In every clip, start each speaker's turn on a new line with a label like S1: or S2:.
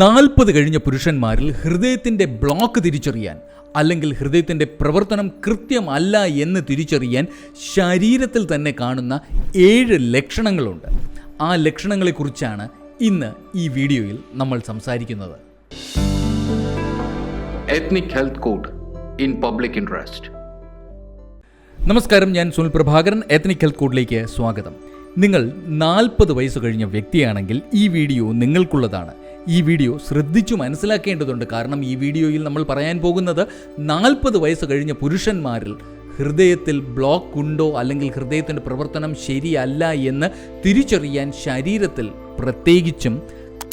S1: നാൽപ്പത് കഴിഞ്ഞ പുരുഷന്മാരിൽ ഹൃദയത്തിന്റെ ബ്ലോക്ക് തിരിച്ചറിയാൻ അല്ലെങ്കിൽ ഹൃദയത്തിന്റെ പ്രവർത്തനം കൃത്യമല്ല എന്ന് തിരിച്ചറിയാൻ ശരീരത്തിൽ തന്നെ കാണുന്ന ഏഴ് ലക്ഷണങ്ങളുണ്ട്. ആ ലക്ഷണങ്ങളെക്കുറിച്ചാണ് ഇന്ന് ഈ വീഡിയോയിൽ നമ്മൾ സംസാരിക്കുന്നത്.
S2: Ethnic health code in public interest
S1: നമസ്കാരം ഞാൻ സുനിൽ പ്രഭാകരൻ എത്നിക് ഹെൽത്ത് കോഡിലേക്ക് സ്വാഗതം. നിങ്ങൾ നാൽപ്പത് വയസ്സ് കഴിഞ്ഞ വ്യക്തിയാണെങ്കിൽ ഈ വീഡിയോ നിങ്ങൾക്കുള്ളതാണ്. ഈ വീഡിയോ ശ്രദ്ധിച്ചു മനസ്സിലാക്കേണ്ടതുണ്ട്. കാരണം ഈ വീഡിയോയിൽ നമ്മൾ പറയാൻ പോകുന്നത് നാൽപ്പത് വയസ്സ് കഴിഞ്ഞ പുരുഷന്മാരിൽ ഹൃദയത്തിൽ ബ്ലോക്ക് ഉണ്ടോ അല്ലെങ്കിൽ ഹൃദയത്തിന്റെ പ്രവർത്തനം ശരിയല്ല എന്ന് തിരിച്ചറിയാൻ ശരീരത്തിൽ പ്രത്യേകിച്ചും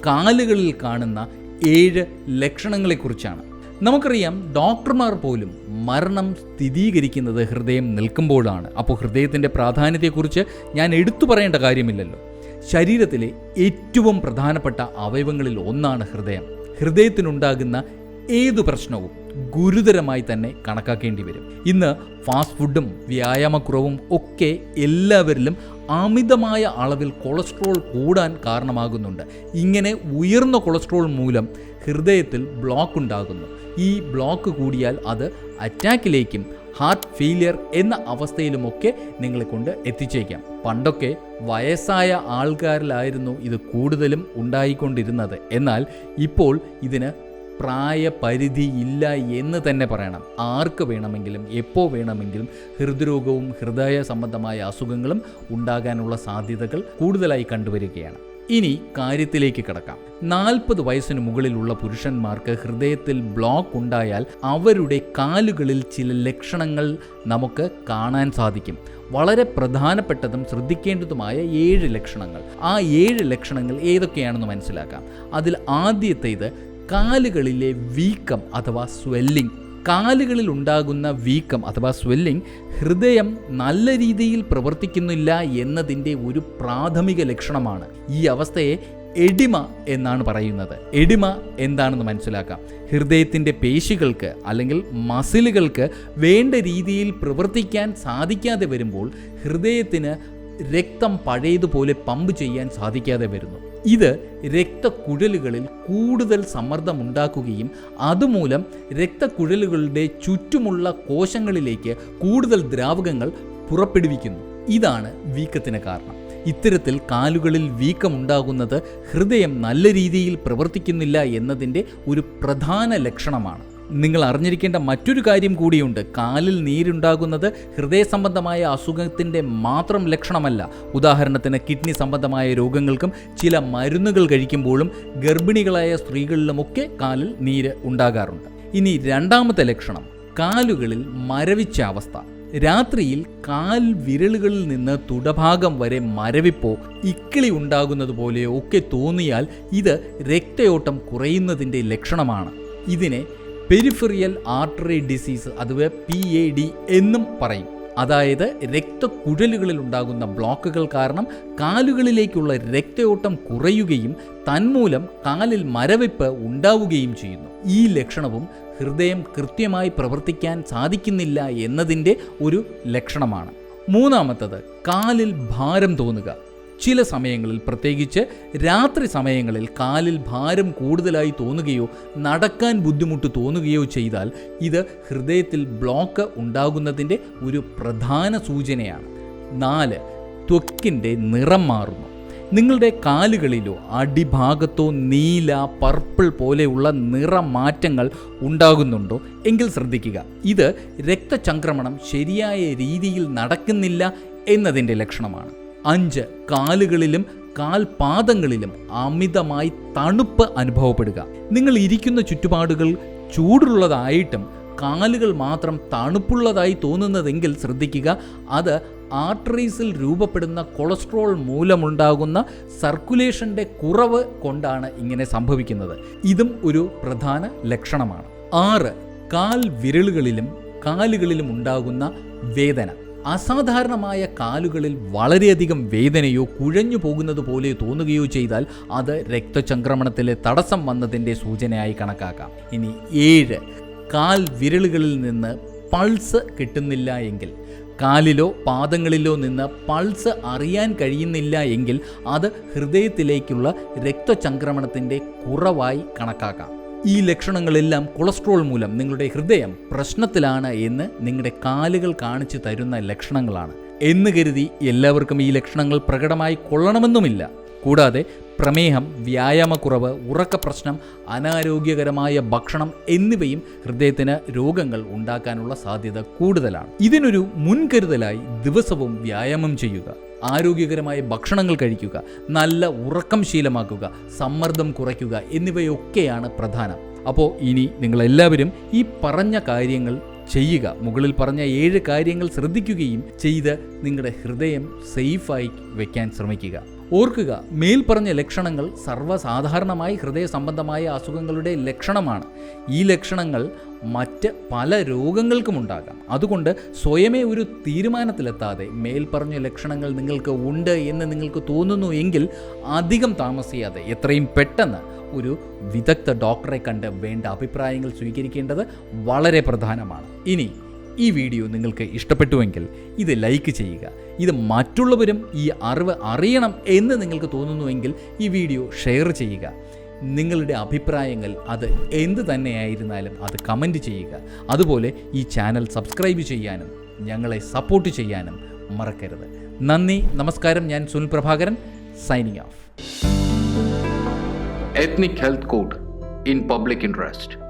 S1: കാലുകളിൽ കാണുന്ന ഏഴ് ലക്ഷണങ്ങളെക്കുറിച്ചാണ്. നമുക്കറിയാം ഡോക്ടർമാർ പോലും മരണം സ്ഥിരീകരിക്കുന്നത് ഹൃദയം നിൽക്കുമ്പോഴാണ്. അപ്പോൾ ഹൃദയത്തിന്റെ പ്രാധാന്യത്തെക്കുറിച്ച് ഞാൻ എടുത്തു പറയേണ്ട കാര്യമില്ലല്ലോ. ശരീരത്തിലെ ഏറ്റവും പ്രധാനപ്പെട്ട അവയവങ്ങളിൽ ഒന്നാണ് ഹൃദയം. ഹൃദയത്തിനുണ്ടാകുന്ന ഏതു പ്രശ്നവും ഗുരുതരമായി തന്നെ കണക്കാക്കേണ്ടി വരും. ഇന്ന് ഫാസ്റ്റ് ഫുഡും വ്യായാമക്കുറവും ഒക്കെ എല്ലാവരിലും അമിതമായ അളവിൽ കൊളസ്ട്രോൾ കൂടാൻ കാരണമാകുന്നുണ്ട്. ഇങ്ങനെ ഉയർന്ന കൊളസ്ട്രോൾ മൂലം ഹൃദയത്തിൽ ബ്ലോക്ക് ഉണ്ടാകുന്നു. ഈ ബ്ലോക്ക് കൂടിയാൽ അത് അറ്റാക്കിലേക്കും ഹാർട്ട് ഫെയിലിയർ എന്ന അവസ്ഥയിലുമൊക്കെ നിങ്ങളെ കൊണ്ട് എത്തിച്ചേക്കാം. പണ്ടൊക്കെ വയസ്സായ ആൾക്കാരിലായിരുന്നു ഇത് കൂടുതലും ഉണ്ടായിക്കൊണ്ടിരുന്നത്. എന്നാൽ ഇപ്പോൾ ഇതിന് പ്രായപരിധി ഇല്ല എന്ന് തന്നെ പറയണം. ആർക്ക് വേണമെങ്കിലും എപ്പോൾ വേണമെങ്കിലും ഹൃദ്രോഗവും ഹൃദയ സംബന്ധമായ അസുഖങ്ങളും ഉണ്ടാകാനുള്ള സാധ്യതകൾ കൂടുതലായി കണ്ടുവരികയാണ്. ഇനി കാര്യത്തിലേക്ക് കിടക്കാം. നാൽപ്പത് വയസ്സിന് മുകളിലുള്ള പുരുഷന്മാർക്ക് ഹൃദയത്തിൽ ബ്ലോക്ക് ഉണ്ടായാൽ അവരുടെ കാലുകളിൽ ചില ലക്ഷണങ്ങൾ നമുക്ക് കാണാൻ സാധിക്കും. വളരെ പ്രധാനപ്പെട്ടതും ശ്രദ്ധിക്കേണ്ടതുമായ ഏഴ് ലക്ഷണങ്ങൾ. ആ ഏഴ് ലക്ഷണങ്ങൾ ഏതൊക്കെയാണെന്ന് മനസ്സിലാക്കാം. അതിൽ ആദ്യത്തേത് കാലുകളിലെ വീക്കം അഥവാ സ്വെല്ലിംഗ് കാലുകളിൽ ഉണ്ടാകുന്ന വീക്കം അഥവാ സ്വെല്ലിംഗ് ഹൃദയം നല്ല രീതിയിൽ പ്രവർത്തിക്കുന്നില്ല എന്നതിന്റെ ഒരു പ്രാഥമിക ലക്ഷണമാണ്. ഈ അവസ്ഥയെ എഡിമ എന്നാണ് പറയുന്നത്. എഡിമ എന്താണെന്ന് മനസ്സിലാക്കാം. ഹൃദയത്തിന്റെ പേശികൾക്ക് അല്ലെങ്കിൽ മസിലുകൾക്ക് വേണ്ട രീതിയിൽ പ്രവർത്തിക്കാൻ സാധിക്കാതെ വരുമ്പോൾ ഹൃദയത്തിന് രക്തം പഴയതുപോലെ പമ്പ് ചെയ്യാൻ സാധിക്കാതെ വരുന്നു. ഇത് രക്തക്കുഴലുകളിൽ കൂടുതൽ സമ്മർദ്ദം ഉണ്ടാക്കുകയും അതുമൂലം രക്തക്കുഴലുകളുടെ ചുറ്റുമുള്ള കോശങ്ങളിലേക്ക് കൂടുതൽ ദ്രാവകങ്ങൾ പുറപ്പെടുവിക്കുന്നു. ഇതാണ് വീക്കത്തിന് കാരണം. ഇത്തരത്തിൽ കാലുകളിൽ വീക്കമുണ്ടാകുന്നത് ഹൃദയം നല്ല രീതിയിൽ പ്രവർത്തിക്കുന്നില്ല എന്നതിന്റെ ഒരു പ്രധാന ലക്ഷണമാണ്. നിങ്ങൾ അറിഞ്ഞിരിക്കേണ്ട മറ്റൊരു കാര്യം കൂടിയുണ്ട്. കാലിൽ നീരുണ്ടാകുന്നത് ഹൃദയ സംബന്ധമായ അസുഖത്തിന്റെ മാത്രം ലക്ഷണമല്ല. ഉദാഹരണത്തിന് കിഡ്നി സംബന്ധമായ രോഗങ്ങൾക്കും ചില മരുന്നുകൾ കഴിക്കുമ്പോഴും ഗർഭിണികളായ സ്ത്രീകളിലുമൊക്കെ കാലിൽ നീര് ഉണ്ടാകാറുണ്ട്. ഇനി രണ്ടാമത്തെ ലക്ഷണം കാലുകളിൽ മരവിച്ച അവസ്ഥ. രാത്രിയിൽ കാൽ വിരലുകളിൽ നിന്ന് തുടഭാഗം വരെ മരവിപ്പോ ഇക്കിളി ഉണ്ടാകുന്നത് പോലെയോ ഒക്കെ തോന്നിയാൽ ഇത് രക്തയോട്ടം കുറയുന്നതിന്റെ ലക്ഷണമാണ്. ഇതിനെ പെരിഫെറിയൽ ആർട്ടറി ഡിസീസ് അഥവാ പി എ ഡി എന്നും പറയും. അതായത് രക്തക്കുഴലുകളിൽ ഉണ്ടാകുന്ന ബ്ലോക്കുകൾ കാരണം കാലുകളിലേക്കുള്ള രക്തയോട്ടം കുറയുകയും തന്മൂലം കാലിൽ മരവിപ്പ് ഉണ്ടാവുകയും ചെയ്യുന്നു. ഈ ലക്ഷണവും ഹൃദയം കൃത്യമായി പ്രവർത്തിക്കാൻ സാധിക്കുന്നില്ല എന്നതിന്റെ ഒരു ലക്ഷണമാണ്. മൂന്നാമത്തത് കാലിൽ ഭാരം തോന്നുക. ചില സമയങ്ങളിൽ പ്രത്യേകിച്ച് രാത്രി സമയങ്ങളിൽ കാലിൽ ഭാരം കൂടുതലായി തോന്നുകയോ നടക്കാൻ ബുദ്ധിമുട്ട് തോന്നുകയോ ചെയ്താൽ ഇത് ഹൃദയത്തിൽ ബ്ലോക്ക് ഉണ്ടാകുന്നതിന്റെ ഒരു പ്രധാന സൂചനയാണ്. നാല് ത്വക്കിന്റെ നിറം മാറുന്നു. നിങ്ങളുടെ കാലുകളിലോ അടിഭാഗത്തോ നീല പർപ്പിൾ പോലെയുള്ള നിറമാറ്റങ്ങൾ ഉണ്ടാകുന്നുണ്ടോ? എങ്കിൽ ശ്രദ്ധിക്കുക ഇത് രക്തചംക്രമണം ശരിയായ രീതിയിൽ നടക്കുന്നില്ല എന്നതിന്റെ ലക്ഷണമാണ്. അഞ്ച് കാലുകളിലും കാൽപാദങ്ങളിലും അമിതമായി തണുപ്പ് അനുഭവപ്പെടുക. നിങ്ങൾ ഇരിക്കുന്ന ചുറ്റുപാടുകൾ ചൂടുള്ളതായിട്ടും കാലുകൾ മാത്രം തണുപ്പുള്ളതായി തോന്നുന്നതെങ്കിൽ ശ്രദ്ധിക്കുക. അത് ആർട്ടറീസിൽ രൂപപ്പെടുന്ന കൊളസ്ട്രോൾ മൂലമുണ്ടാകുന്ന സർക്കുലേഷന്റെ കുറവ് കൊണ്ടാണ് ഇങ്ങനെ സംഭവിക്കുന്നത്. ഇതും ഒരു പ്രധാന ലക്ഷണമാണ്. ആറ് കാൽ വിരലുകളിലും കാലുകളിലും ഉണ്ടാകുന്ന വേദന. അസാധാരണമായ കാലുകളിൽ വളരെയധികം വേദനയോ കുഴഞ്ഞു പോകുന്നത് പോലെ തോന്നുകയോ ചെയ്താൽ അത് രക്തചംക്രമണത്തിലെ തടസ്സം വന്നതിന്റെ സൂചനയായി കണക്കാക്കാം. ഇനി ഏഴ് കാൽ വിരലുകളിൽ നിന്ന് പൾസ് കിട്ടുന്നില്ല എങ്കിൽ കാലിലോ പാദങ്ങളിലോ നിന്ന് പൾസ് അറിയാൻ കഴിയുന്നില്ല എങ്കിൽ അത് ഹൃദയത്തിലേക്കുള്ള രക്തചംക്രമണത്തിന്റെ കുറവായി കണക്കാക്കാം. ഈ ലക്ഷണങ്ങളെല്ലാം കൊളസ്ട്രോൾ മൂലം നിങ്ങളുടെ ഹൃദയം പ്രശ്നത്തിലാണ് എന്ന് നിങ്ങളുടെ കാലുകൾ കാണിച്ചു തരുന്ന ലക്ഷണങ്ങളാണ്. എന്ന് കരുതി എല്ലാവർക്കും ഈ ലക്ഷണങ്ങൾ പ്രകടമായി കൊള്ളണമെന്നുമില്ല. കൂടാതെ പ്രമേഹം വ്യായാമക്കുറവ് ഉറക്ക പ്രശ്നം അനാരോഗ്യകരമായ ഭക്ഷണം എന്നിവയും ഹൃദയത്തിന് രോഗങ്ങൾ ഉണ്ടാക്കാനുള്ള സാധ്യത കൂടുതലാണ്. ഇതിനൊരു മുൻകരുതലായി ദിവസവും വ്യായാമം ചെയ്യുക. ആരോഗ്യകരമായ ഭക്ഷണങ്ങൾ കഴിക്കുക നല്ല ഉറക്കം ശീലമാക്കുക സമ്മർദ്ദം കുറയ്ക്കുക എന്നിവയൊക്കെയാണ് പ്രധാനം. അപ്പോൾ ഇനി നിങ്ങളെല്ലാവരും ഈ പറഞ്ഞ കാര്യങ്ങൾ ചെയ്യുക. മുകളിൽ പറഞ്ഞ ഏഴ് കാര്യങ്ങൾ ശ്രദ്ധിക്കുകയും ചെയ്ത് നിങ്ങളുടെ ഹൃദയം സേഫായി വയ്ക്കാൻ ശ്രമിക്കുക. ഓർക്കുക മേൽപ്പറഞ്ഞ ലക്ഷണങ്ങൾ സർവസാധാരണമായി ഹൃദയ സംബന്ധമായ അസുഖങ്ങളുടെ ലക്ഷണമാണ്. ഈ ലക്ഷണങ്ങൾ മറ്റ് പല രോഗങ്ങൾക്കും ഉണ്ടാകാം. അതുകൊണ്ട് സ്വയമേ ഒരു തീരുമാനത്തിലെത്താതെ മേൽപ്പറഞ്ഞ ലക്ഷണങ്ങൾ നിങ്ങൾക്ക് ഉണ്ട് എന്ന് നിങ്ങൾക്ക് തോന്നുന്നു എങ്കിൽ അധികം താമസിയാതെ എത്രയും പെട്ടെന്ന് ഒരു വിദഗ്ധ ഡോക്ടറെ കണ്ട് വേണ്ട അഭിപ്രായങ്ങൾ സ്വീകരിക്കേണ്ടത് വളരെ പ്രധാനമാണ്. ഇനി ഈ വീഡിയോ നിങ്ങൾക്ക് ഇഷ്ടപ്പെട്ടുവെങ്കിൽ ഇത് ലൈക്ക് ചെയ്യുക. ഇത് മറ്റുള്ളവരും ഈ അറിവ് അറിയണം എന്ന് നിങ്ങൾക്ക് തോന്നുന്നുവെങ്കിൽ ഈ വീഡിയോ ഷെയർ ചെയ്യുക. നിങ്ങളുടെ അഭിപ്രായങ്ങൾ അത് എന്ത് തന്നെയായിരുന്നാലും അത് കമന്റ് ചെയ്യുക. അതുപോലെ ഈ ചാനൽ സബ്സ്ക്രൈബ് ചെയ്യാനും ഞങ്ങളെ സപ്പോർട്ട് ചെയ്യാനും മറക്കരുത്. നന്ദി നമസ്കാരം. ഞാൻ Sunil Prabhakaran. Signing off
S2: ethnic health code in public Interest.